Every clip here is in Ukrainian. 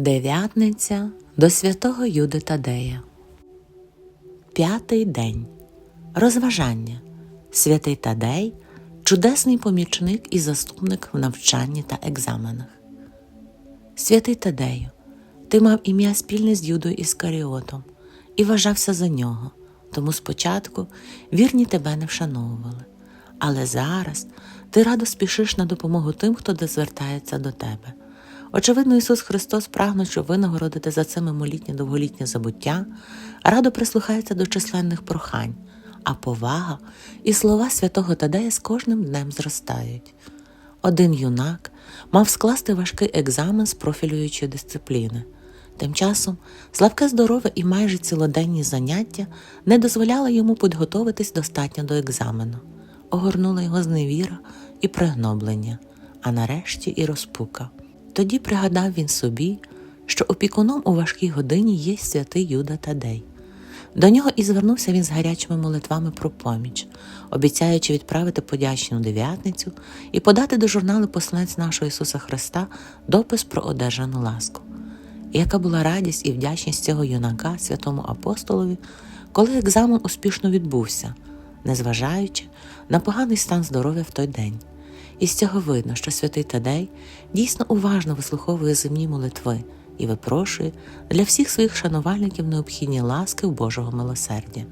Дев'ятниця до святого Юди Тадея. П'ятий день. Розважання. Святий Тадей чудесний помічник і заступник в навчанні та екзаменах. Святий Тадею, ти мав ім'я спільне з Юдою Іскаріотом і вважався за нього, тому спочатку вірні тебе не вшановували. Але зараз ти радо спішиш на допомогу тим, хто звертається до тебе. Очевидно, Ісус Христос, прагнучи винагородити за це мимолітнє довголітнє забуття, радо прислухається до численних прохань, а повага і слова святого Тадея з кожним днем зростають. Один юнак мав скласти важкий екзамен з профілюючої дисципліни. Тим часом слабке здоров'я і майже цілоденні заняття не дозволяли йому підготовитись достатньо до екзамену. Огорнула його зневіра і пригноблення, а нарешті і розпука. Тоді пригадав він собі, що опікуном у важкій годині є святий Юда Тадей. До нього і звернувся він з гарячими молитвами про поміч, обіцяючи відправити подячну дев'ятницю і подати до журналу посланець нашого Ісуса Христа допис про одержану ласку. Яка була радість і вдячність цього юнака святому апостолові, коли екзамен успішно відбувся, незважаючи на поганий стан здоров'я в той день. І з цього видно, що святий Тадей дійсно уважно вислуховує земні молитви і випрошує для всіх своїх шанувальників необхідні ласки в Божого милосердя.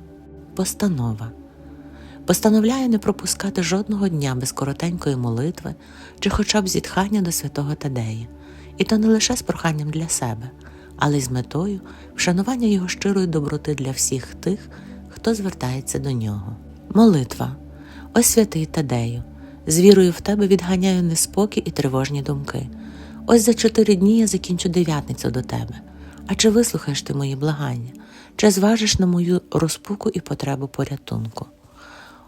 Постанова постановляє не пропускати жодного дня без коротенької молитви чи хоча б зітхання до святого Тадея, і то не лише з проханням для себе, але й з метою вшанування його щирої доброти для всіх тих, хто звертається до нього. Молитва, ось святий Тадею, з вірою в тебе відганяю неспокій і тривожні думки. Ось за чотири дні я закінчу дев'ятницю до тебе. А чи вислухаєш ти мої благання, чи зважиш на мою розпуку і потребу порятунку?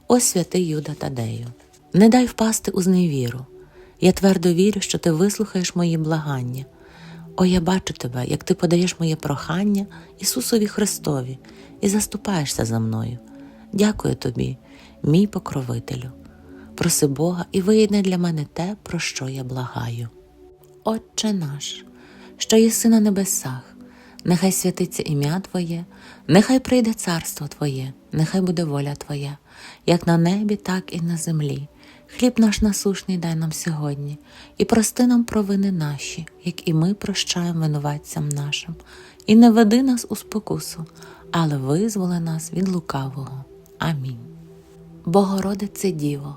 Ось святий Юда Тадею, не дай впасти у зневіру. Я твердо вірю, що ти вислухаєш мої благання. О, я бачу тебе, як ти подаєш моє прохання Ісусові Христові і заступаєшся за мною. Дякую тобі, мій покровителю. Проси Бога і виєдни для мене те, про що я благаю. Отче наш, що єси на небесах, нехай святиться ім'я Твоє, нехай прийде царство Твоє, нехай буде воля Твоя, як на небі, так і на землі. Хліб наш насушний дай нам сьогодні, і прости нам провини наші, як і ми прощаємо винуватцям нашим, і не веди нас у спокусу, але визволи нас від лукавого. Амінь. Богородице Діво,